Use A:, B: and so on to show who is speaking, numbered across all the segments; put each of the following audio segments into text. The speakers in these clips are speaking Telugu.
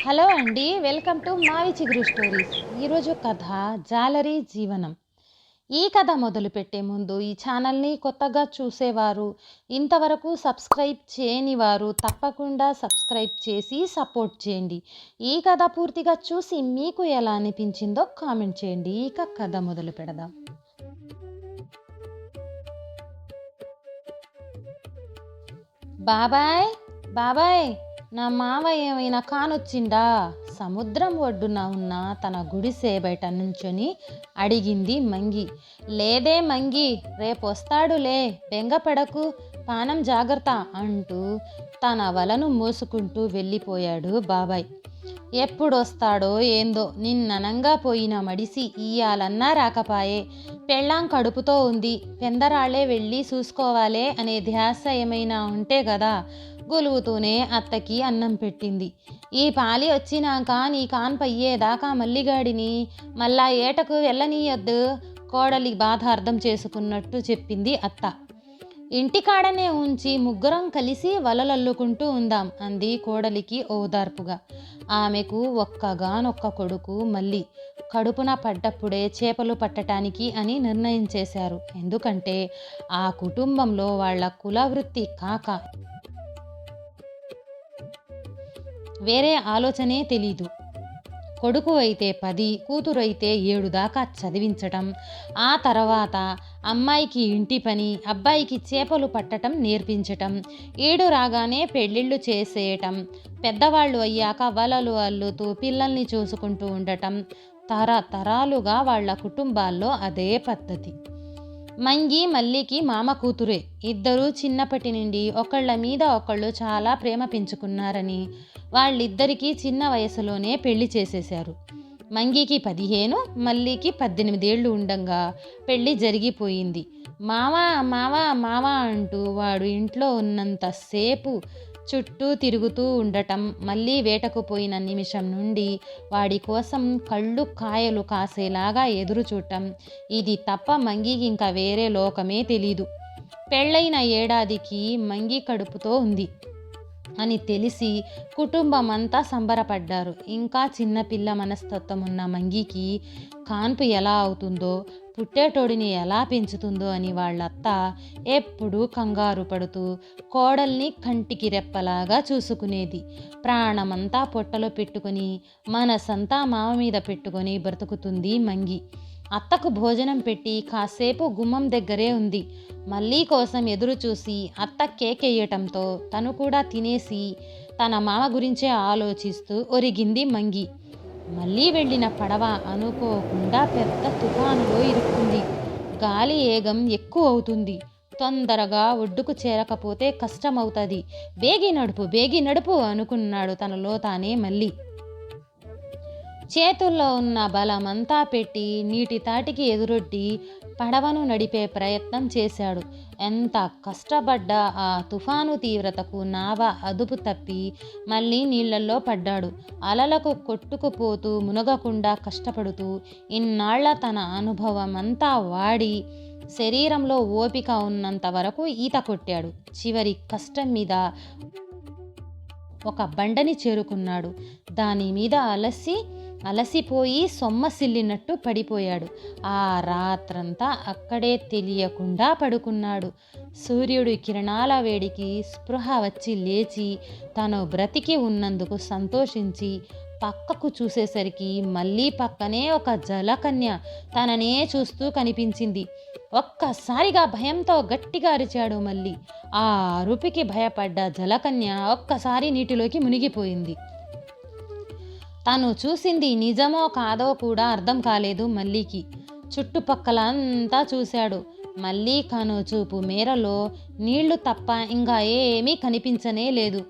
A: హలో అండి వెల్కమ్ టు మావి చిగురు స్టోరీస్. ఈరోజు కథ జాలరీ జీవనం. ఈ కథ మొదలుపెట్టే ముందు ఈ ఛానల్ని కొత్తగా చూసేవారు ఇంతవరకు సబ్స్క్రైబ్ చేయని వారు తప్పకుండా సబ్స్క్రైబ్ చేసి సపోర్ట్ చేయండి. ఈ కథ పూర్తిగా చూసి మీకు ఎలా అనిపించిందో కామెంట్ చేయండి. ఇక కథ మొదలు పెడదాం. బాబాయ్ బాబాయ్. నా మావ ఏమైనా కానొచ్చిండా? సముద్రం ఒడ్డున ఉన్న తన గుడిసె బయట నుంచొని అడిగింది మంగి. లేదే మంగి రేపు వస్తాడులే బెంగపడకు పానం జాగ్రత్త అంటూ తన వలను మోసుకుంటూ వెళ్ళిపోయాడు బాబాయ్. ఎప్పుడొస్తాడో ఏందో నిన్ననంగా పోయిన మడిసి ఇయ్యాలన్నా రాకపాయే. పెళ్ళాం కడుపుతో ఉంది పెందరాళ్ళే వెళ్ళి చూసుకోవాలే అనే ధ్యాస ఏమైనా ఉంటే కదా గొలుగుతూనే అత్తకి అన్నం పెట్టింది. ఈ పాలి వచ్చినాక నీ కాన్ పయ్యేదాకా మల్లిగాడిని మళ్ళా ఏటకు వెళ్ళనీయొద్దు కోడలి బాధ అర్థం చేసుకున్నట్టు చెప్పింది అత్త. ఇంటికాడనే ఉంచి ముగ్గురం కలిసి వలలల్లుకుంటూ ఉందాం అంది కోడలికి ఓదార్పుగా. ఆమెకు ఒక్కగానొక్క కొడుకు మళ్ళీ కడుపున పడ్డప్పుడే చేపలు పట్టటానికి అని నిర్ణయం చేశారు. ఎందుకంటే ఆ కుటుంబంలో వాళ్ళ కులవృత్తి కాక వేరే ఆలోచనే తెలీదు. కొడుకు అయితే పది కూతురు అయితే ఏడు దాకా చదివించటం ఆ తర్వాత అమ్మాయికి ఇంటి పని అబ్బాయికి చేపలు పట్టటం నేర్పించటం ఏడు రాగానే పెళ్ళిళ్ళు చేసేయటం పెద్దవాళ్ళు అయ్యాక వలలు అల్లుతూ పిల్లల్ని చూసుకుంటూ ఉండటం తరతరాలుగా వాళ్ళ కుటుంబాల్లో అదే పద్ధతి. మంగి మల్లికి మామ కూతురే. ఇద్దరూ చిన్నప్పటి నుండి ఒకళ్ళ మీద ఒకళ్ళు చాలా ప్రేమ పెంచుకున్నారని వాళ్ళిద్దరికీ చిన్న వయసులోనే పెళ్ళి చేసేశారు. మంగికి పదిహేను మల్లికి పద్దెనిమిదేళ్ళు ఉండంగా పెళ్ళి జరిగిపోయింది. మావా మావా మావా అంటూ వాడు ఇంట్లో ఉన్నంతసేపు చుట్టూ తిరుగుతూ ఉండటం మళ్ళీ వేటకు పోయిన నిమిషం నుండి వాడి కోసం కళ్ళు కాయలు కాసేలాగా ఎదురు చూడటం. ఇది తప్ప మంగికి ఇంకా వేరే లోకమే తెలీదు. పెళ్ళైన ఏడాదికి మంగి కడుపుతో ఉంది అని తెలిసి కుటుంబం అంతా సంబరపడ్డారు. ఇంకా చిన్నపిల్ల మనస్తత్వం ఉన్న మంగికి కాన్పు ఎలా అవుతుందో పుట్టేటోడిని ఎలా పెంచుతుందో అని వాళ్ళత్త ఎప్పుడూ కంగారు పడుతూ కోడల్ని కంటికి రెప్పలాగా చూసుకునేది. ప్రాణమంతా పొట్టలో పెట్టుకొని మనసంతా మామ మీద పెట్టుకొని బ్రతుకుతుంది మంగి. అత్తకు భోజనం పెట్టి కాసేపు గుమ్మం దగ్గరే ఉంది. మళ్ళీ కోసం ఎదురు చూసి అత్త కేకేయటంతో తను కూడా తినేసి తన మామ గురించే ఆలోచిస్తూ ఒరిగింది మంగి. మళ్ళీ వెళ్ళిన పడవ అనుకోకుండా పెద్ద తుఫానులో ఇరుక్కుంది. గాలి ఏగం ఎక్కువ అవుతుంది. తొందరగా ఒడ్డుకు చేరకపోతే కష్టమవుతుంది. బేగి నడుపు బేగి నడుపు అనుకున్నాడు తనలో తానే మళ్ళీ. చేతుల్లో ఉన్న బలమంతా పెట్టి నీటి తాటికి ఎదురొడ్డి పడవను నడిపే ప్రయత్నం చేశాడు. ఎంత కష్టపడ్డా ఆ తుఫాను తీవ్రతకు నావ అదుపు తప్పి మళ్ళీ నీళ్ళలో పడ్డాడు. అలలకు కొట్టుకుపోతూ మునగకుండా కష్టపడుతూ ఇన్నాళ్ళ తన అనుభవం అంతా వాడి శరీరంలో ఓపిక ఉన్నంత వరకు ఈత కొట్టాడు. చివరి కష్టం మీద ఒక బండని చేరుకున్నాడు. దాని మీద అలసి అలసిపోయి సొమ్మసిల్లినట్టు పడిపోయాడు. ఆ రాత్రంతా అక్కడే తెలియకుండా పడుకున్నాడు. సూర్యుడి కిరణాల వేడికి స్పృహ వచ్చి లేచి తను బ్రతికి ఉన్నందుకు సంతోషించి పక్కకు చూసేసరికి మళ్ళీ పక్కనే ఒక జలకన్య తననే చూస్తూ కనిపించింది. ఒక్కసారిగా భయంతో గట్టిగా అరిచాడు మళ్ళీ. ఆ అరుపుకి భయపడ్డ జలకన్య ఒక్కసారి నీటిలోకి మునిగిపోయింది. తను చూసింది నిజమో కాదో కూడా అర్థం కాలేదు మల్లీకి. చుట్టుపక్కల అంతా చూశాడు. మళ్ళీ కను చూపు మేరలో నీళ్ళు తప్ప ఇంకా ఏమీ కనిపించనే లేదు.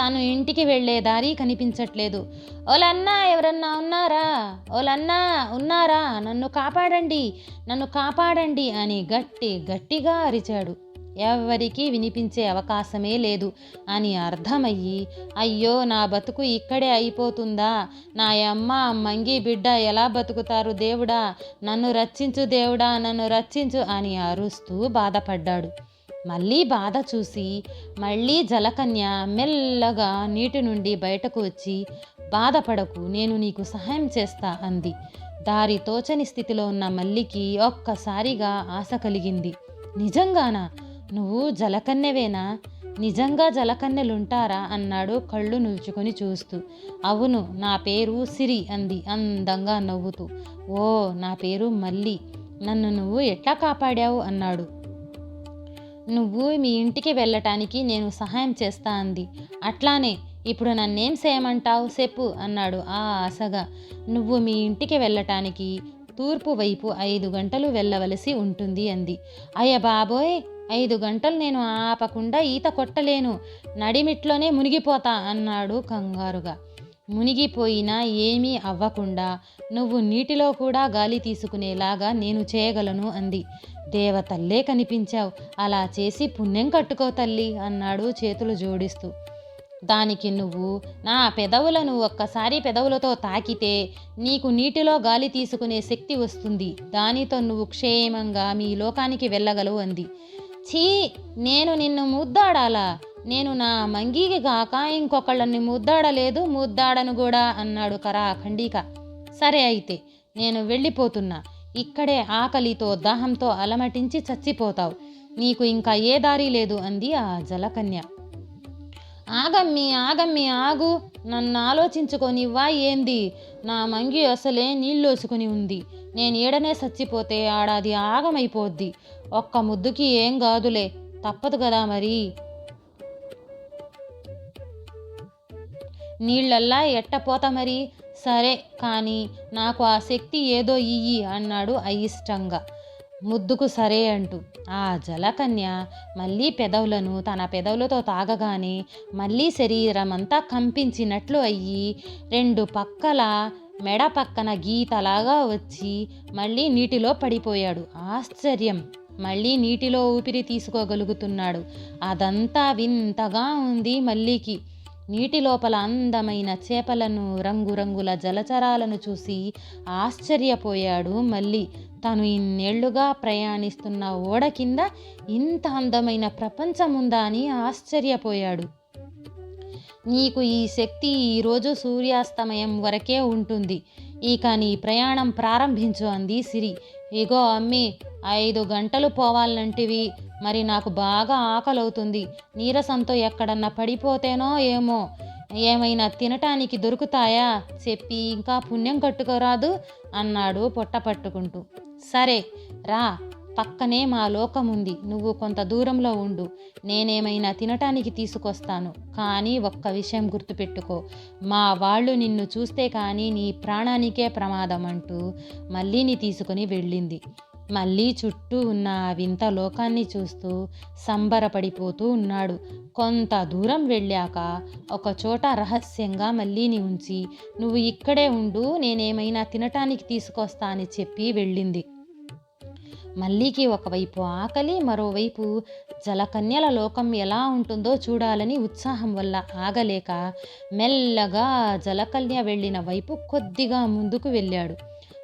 A: తను ఇంటికి వెళ్ళే దారి కనిపించట్లేదు. ఓలన్నా ఎవరన్నా ఉన్నారా? ఓలన్నా ఉన్నారా? నన్ను కాపాడండి నన్ను కాపాడండి అని గట్టి గట్టిగా అరిచాడు. ఎవ్వరికీ వినిపించే అవకాశమే లేదు అని అర్థమయ్యి అయ్యో నా బతుకు ఇక్కడే అయిపోతుందా? నా అమ్మ మంగి బిడ్డ ఎలా బతుకుతారు దేవుడా? నన్ను రక్షించు దేవుడా నన్ను రక్షించు అని అరుస్తూ బాధపడ్డాడు. మళ్ళీ బాధ చూసి మళ్ళీ జలకన్య మెల్లగా నీటి నుండి బయటకు వచ్చి బాధపడకు నేను నీకు సహాయం చేస్తా అంది. దారి తోచని స్థితిలో ఉన్న మల్లికి ఒక్కసారిగా ఆశ కలిగింది. నిజంగానా? నువ్వు జలకన్నెవేనా? నిజంగా జలకన్నెలుంటారా? అన్నాడు కళ్ళు నుల్చుకొని చూస్తూ. అవును నా పేరు సిరి అంది అందంగా నవ్వుతూ. ఓ నా పేరు మల్లి. నన్ను నువ్వు ఎట్లా కాపాడావు? అన్నాడు. నువ్వు మీ ఇంటికి వెళ్ళటానికి నేను సహాయం చేస్తా అంది. అట్లానే ఇప్పుడు నన్నేం చేయమంటావు చెప్పు అన్నాడు ఆ ఆశగా నువ్వు మీ ఇంటికి వెళ్ళటానికి తూర్పు వైపు ఐదు గంటలు వెళ్ళవలసి ఉంటుంది అంది. అయ్య బాబోయ్ ఐదు గంటలు నేను ఆపకుండా ఈత కొట్టలేను నడిమిట్లోనే మునిగిపోతా అన్నాడు కంగారుగా. మునిగిపోయినా ఏమీ అవ్వకుండా నువ్వు నీటిలో కూడా గాలి తీసుకునేలాగా నేను చేయగలను అంది. దేవతల్లే కనిపించావు అలా చేసి పుణ్యం కట్టుకో తల్లి అన్నాడు చేతులు జోడిస్తూ. దానికి నువ్వు నా పెదవులను ఒక్కసారి పెదవులతో తాకితే నీకు నీటిలో గాలి తీసుకునే శక్తి వస్తుంది. దానితో నువ్వు క్షేమంగా మీ లోకానికి వెళ్ళగలవు అంది. ఛీ నేను నిన్ను ముద్దాడాలా? నేను నా మంగీకి కాక ఇంకొకళ్ళని ముద్దాడలేదు ముద్దాడను కూడా అన్నాడు కరా ఖండీక. సరే అయితే నేను వెళ్ళిపోతున్నా. ఇక్కడే ఆకలితో దాహంతో అలమటించి చచ్చిపోతావు. నీకు ఇంకా ఏ దారి లేదు అంది ఆ జలకన్య. ఆగమ్మి ఆగమ్మి ఆగు. నన్ను ఆలోచించుకొనివ్వా ఏంది? నా మంగి అసలే నీళ్ళోసుకుని ఉంది. నేను ఏడనే చచ్చిపోతే ఆడాది ఆగమైపోద్ది. ఒక్క ముద్దుకి ఏం కాదులే తప్పదు కదా మరి. నీళ్ళల్లా ఎట్టపోతా మరి? సరే కానీ నాకు ఆ శక్తి ఏదో ఇయ్యి అన్నాడు అయిష్టంగా. ముద్దుకు సరే అంటూ ఆ జలకన్య మళ్ళీ పెదవులను తన పెదవులతో తాగగానే మళ్ళీ శరీరం అంతా కంపించినట్లు అయ్యి రెండు పక్కల మెడ పక్కన గీతలాగా వచ్చి మళ్ళీ నీటిలో పడిపోయాడు. ఆశ్చర్యం! మళ్ళీ నీటిలో ఊపిరి తీసుకోగలుగుతున్నాడు. అదంతా వింతగా ఉంది మల్లీకి. నీటి లోపల అందమైన చేపలను రంగురంగుల జలచరాలను చూసి ఆశ్చర్యపోయాడు మళ్ళీ. తను ఇన్నేళ్ళుగా ప్రయాణిస్తున్న ఓడ కింద ఇంత అందమైన ప్రపంచం ఉందా అని ఆశ్చర్యపోయాడు. నీకు ఈ శక్తి ఈరోజు సూర్యాస్తమయం వరకే ఉంటుంది. ఇక నీ ప్రయాణం ప్రారంభించు అంది సిరి. ఇగో అమ్మి ఐదు గంటలు పోవాలంటివి మరి నాకు బాగా ఆకలవుతుంది. నీరసంతో ఎక్కడన్నా పడిపోతేనో ఏమో. ఏమైనా తినటానికి దొరుకుతాయా? చెప్పి ఇంకా పుణ్యం కట్టుకోరాదు అన్నాడు పొట్ట పట్టుకుంటూ. సరే రా. పక్కనే మా లోకం ఉంది. నువ్వు కొంత దూరంలో ఉండు. నేనేమైనా తినటానికి తీసుకొస్తాను. కానీ ఒక్క విషయం గుర్తుపెట్టుకో. మా వాళ్ళు నిన్ను చూస్తే కానీ నీ ప్రాణానికే ప్రమాదం అంటూ మళ్ళీని తీసుకుని వెళ్ళింది. మళ్ళీ చుట్టూ ఉన్న ఆ వింత లోకాన్ని చూస్తూ సంబరపడిపోతూ ఉన్నాడు. కొంత దూరం వెళ్ళాక ఒక చోట రహస్యంగా మళ్ళీని ఉంచి నువ్వు ఇక్కడే ఉండు నేనేమైనా తినటానికి తీసుకొస్తా అని చెప్పి వెళ్ళింది. మల్లీకి ఒకవైపు ఆకలి మరోవైపు జలకన్యల లోకం ఎలా ఉంటుందో చూడాలని ఉత్సాహం వల్ల ఆగలేక మెల్లగా జలకన్య వెళ్ళిన వైపు కొద్దిగా ముందుకు వెళ్ళాడు.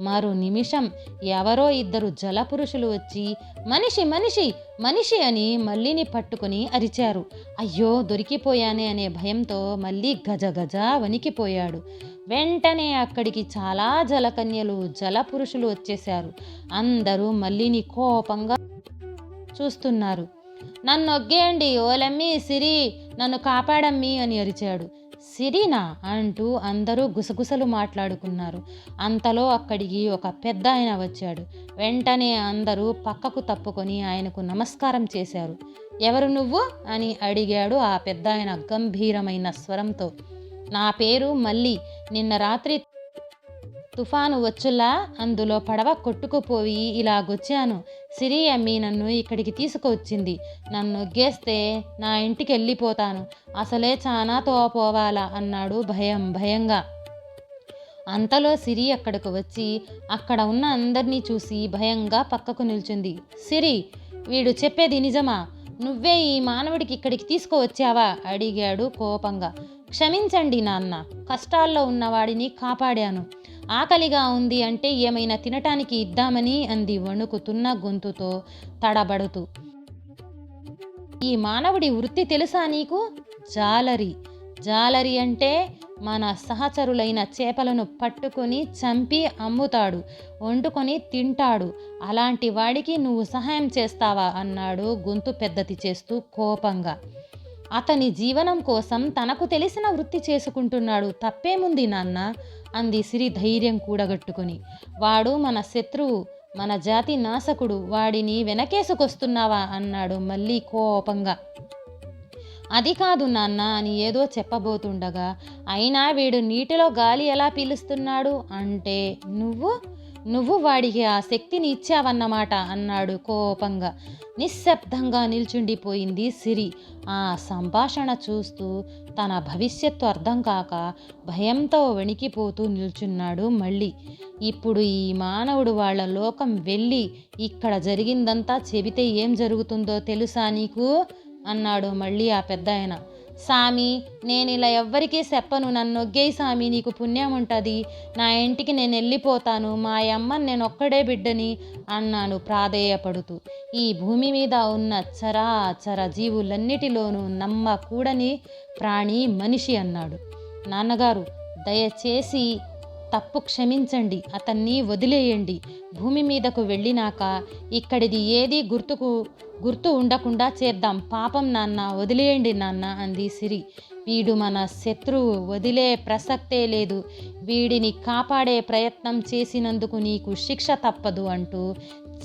A: మరో నిమిషం ఎవరో ఇద్దరు జలపురుషులు వచ్చి మనిషి మనిషి మనిషి అని మల్లిని పట్టుకుని అరిచారు. అయ్యో దొరికిపోయానే అనే భయంతో మళ్ళీ గజ గజ వణికిపోయాడు. వెంటనే అక్కడికి చాలా జలకన్యలు జలపురుషులు వచ్చేశారు. అందరూ మల్లిని కోపంగా చూస్తున్నారు. నన్ను ఒగ్గేయండి ఓలమ్మి సిరి నన్ను కాపాడమ్మి అని అరిచాడు. సిరినా అంటూ అందరూ గుసగుసలు మాట్లాడుకున్నారు. అంతలో అక్కడికి ఒక పెద్ద ఆయన వచ్చాడు. వెంటనే అందరూ పక్కకు తప్పుకొని ఆయనకు నమస్కారం చేశారు. ఎవరు నువ్వు? అని అడిగాడు ఆ పెద్ద ఆయన గంభీరమైన స్వరంతో. నా పేరు మల్లి. నిన్న రాత్రి తుఫాను వచ్చులా అందులో పడవ కొట్టుకుపోయి ఇలాగొచ్చాను. సిరి అమ్మి నన్ను ఇక్కడికి తీసుకువచ్చింది. నన్ను గేస్తే నా ఇంటికి వెళ్ళిపోతాను అసలే చాలా తోపోవాలా అన్నాడు భయం భయంగా. అంతలో సిరి అక్కడికి వచ్చి అక్కడ ఉన్న అందరినీ చూసి భయంగా పక్కకు నిల్చుంది. సిరి వీడు చెప్పేది నిజమా? నువ్వే ఈ మానవుడికి ఇక్కడికి తీసుకువచ్చావా? అడిగాడు కోపంగా. క్షమించండి నాన్న కష్టాల్లో ఉన్నవాడిని కాపాడాను. ఆకలిగా ఉంది అంటే ఏమైనా తినటానికి ఇద్దామని అంది వణుకుతున్న గొంతుతో తడబడుతూ. ఈ మానవుడి వృత్తి తెలుసా నీకు? జాలరి. జాలరి అంటే మన సహచరులైన చేపలను పట్టుకొని చంపి అమ్ముతాడు వండుకొని తింటాడు. అలాంటి వాడికి నువ్వు సహాయం చేస్తావా? అన్నాడు గొంతు పెద్దది చేస్తూ కోపంగా. అతని జీవనం కోసం తనకు తెలిసిన వృత్తి చేసుకుంటున్నాడు. తప్పేముంది నాన్న? అంది సిరి ధైర్యం కూడగట్టుకొని. వాడు మన శత్రువు మన జాతి నాశకుడు వాడిని వెనకేసుకొస్తున్నావా? అన్నాడు మళ్ళీ కోపంగా. అది కాదు నాన్న అని ఏదో చెప్పబోతుండగా అయినా వీడు నీటిలో గాలి ఎలా పీలుస్తున్నాడు? అంటే నువ్వు? నువ్వు వాడికి ఆ శక్తిని ఇచ్చావన్నమాట అన్నాడు కోపంగా. నిశ్శబ్దంగా నిల్చుండిపోయింది సిరి. ఆ సంభాషణ చూస్తూ తన భవిష్యత్తు అర్థం కాక భయంతో వణికిపోతూ నిల్చున్నాడు మళ్ళీ. ఇప్పుడు ఈ మానవుడు వాళ్ళ లోకం వెళ్ళి ఇక్కడ జరిగిందంతా చెబితే ఏం జరుగుతుందో తెలుసా నీకు? అన్నాడు మళ్ళీ ఆ పెద్ద ఆయన సామి నేను ఇలా ఎవ్వరికీ చెప్పను. నన్ను నొగ్గేయి సామి నీకు పుణ్యం ఉంటుంది. నా ఇంటికి నేను వెళ్ళిపోతాను. మా అమ్మని నేను ఒక్కడే బిడ్డని అన్నాను ప్రాధేయపడుతూ. ఈ భూమి మీద ఉన్న చరాచర జీవులన్నిటిలోనూ నమ్మకూడని ప్రాణి మనిషి అన్నాడు. నాన్నగారు దయచేసి తప్పు క్షమించండి అతన్ని వదిలేయండి. భూమి మీదకు వెళ్ళినాక ఇక్కడిది ఏది గుర్తుకు గుర్తు ఉండకుండా చేద్దాం. పాపం నాన్న వదిలేయండి నాన్న అంది సిరి. వీడు మన శత్రువు వదిలే ప్రసక్తే లేదు. వీడిని కాపాడే ప్రయత్నం చేసినందుకు నీకు శిక్ష తప్పదు అంటూ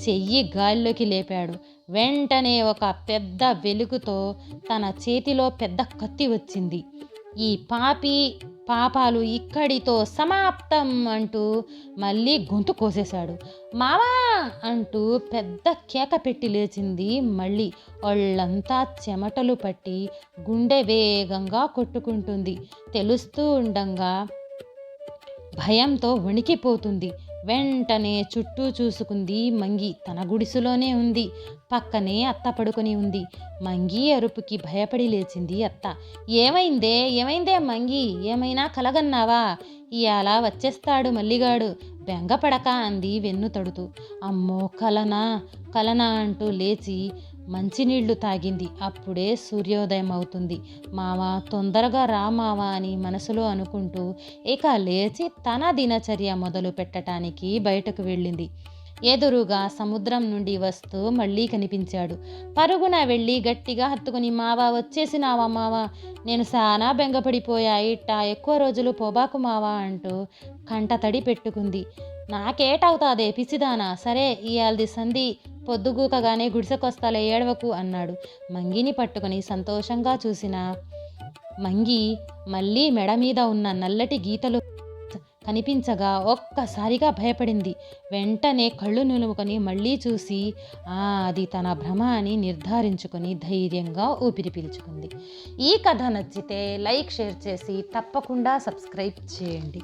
A: చెయ్యి గాల్లోకి లేపాడు. వెంటనే ఒక పెద్ద వెలుగుతో తన చేతిలో పెద్ద కత్తి వచ్చింది. ఈ పాపి పాపాలు ఇక్కడితో సమాప్తం అంటూ మళ్ళీ గొంతు కోసేశాడు. మావా అంటూ పెద్ద కేక పెట్టి లేచింది మళ్ళీ. వాళ్ళంతా చెమటలు పట్టి గుండె వేగంగా కొట్టుకుంటుంది. తెలుస్తూ ఉండంగా భయంతో వణికిపోతుంది. వెంటనే చుట్టూ చూసుకుంది మంగి. తన గుడిసెలోనే ఉంది. పక్కనే అత్త పడుకొని ఉంది. మంగి అరుపుకి భయపడి లేచింది అత్త. ఏమైందే? ఏమైందే మంగి? ఏమైనా కలగన్నావా? ఇయాల వచ్చేస్తాడు మల్లిగాడు. బెంగపడక అంది వెన్ను తడుతూ. అమ్మో కలనా? కలనా అంటూ లేచి మంచినీళ్ళు తాగింది. అప్పుడే సూర్యోదయం అవుతుంది. మావా తొందరగా రా మావా అని మనసులో అనుకుంటూ ఇక లేచి తన దినచర్య మొదలు పెట్టడానికి బయటకు వెళ్ళింది. ఎదురుగా సముద్రం నుండి వస్తూ మళ్ళీ కనిపించాడు. పరుగున వెళ్ళి గట్టిగా హత్తుకుని మావా వచ్చేసినావా మావా? నేను సానా బెంగపడిపోయా. ఇట్టా ఎక్కువ రోజులు పొబాకు మావా అంటూ కంట తడి పెట్టుకుంది. నాకేటవుతాదే పిసిదానా? సరే ఇయాల్ది సంధి. పొద్దుగూకగానే గుడిసెకొస్తాలే ఏడవకు అన్నాడు. మంగిని పట్టుకొని సంతోషంగా చూసిన మంగి మళ్ళీ మెడ మీద ఉన్న నల్లటి గీతలు కనిపించగా ఒక్కసారిగా భయపడింది. వెంటనే కళ్ళు నిలువుకొని మళ్ళీ చూసి ఆ అది తన భ్రమ అని నిర్ధారించుకొని ధైర్యంగా ఊపిరి పీల్చుకుంది. ఈ కథ నచ్చితే లైక్ షేర్ చేసి తప్పకుండా సబ్స్క్రైబ్ చేయండి.